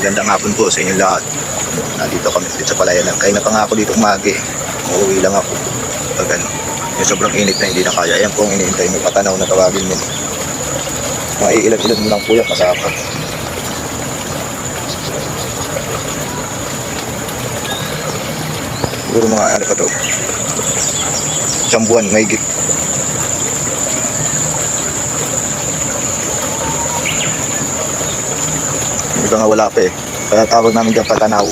magandang hapon po sa inyo lahat. Nandito kami dito sa palayanan. Kaya na pa nga ako dito umagi. Uuwi lang ako. Pag ano, yung sobrang init na hindi na kaya. Ayan po ang iniintay mo patanaw na tawagin mo. Mga iilan-ilan mo lang po yan kasapa. Siguro mga ano pa to. Isang buwan, may git. Nga wala pa eh. Kaya tawag namin dyan patanaw.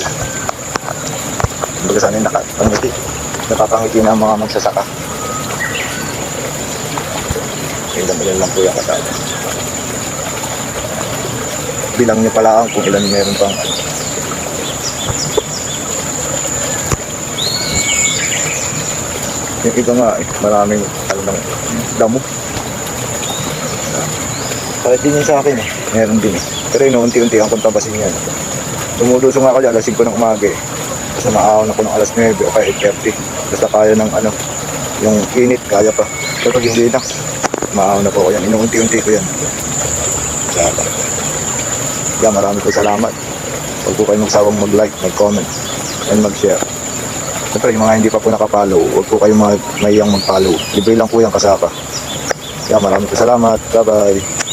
Kumbaga sana yung nakapangiti. Napapangiti na mga magsasaka. Ilan-ilan lang po yung kasama. Bilang niyo pala ang kung ilan meron pang Yung iba nga eh, maraming ano lang, damo. Kahit din sa akin eh, meron din eh. Pero yun, unti-unti ang kong tabasin yan. Tumulusong ako dyan, alas 5 ng umaga eh. Basta maaon ako ng alas 9 o kaya 8.30. Basta kaya ng ano, yung init, kaya pa. Pero pag hindi na, maaon na po ako yan. Inuunti-unti ko yan. Saka. Yan, marami po salamat. Huwag po kayo magsawang mag-like, mag-comment, and mag-share. Siyempre, yung mga hindi pa po nakapollow, huwag po kayo mag mayang mag-follow. Libre lang po yung kasapa. Yan, maraming po salamat. Bye-bye.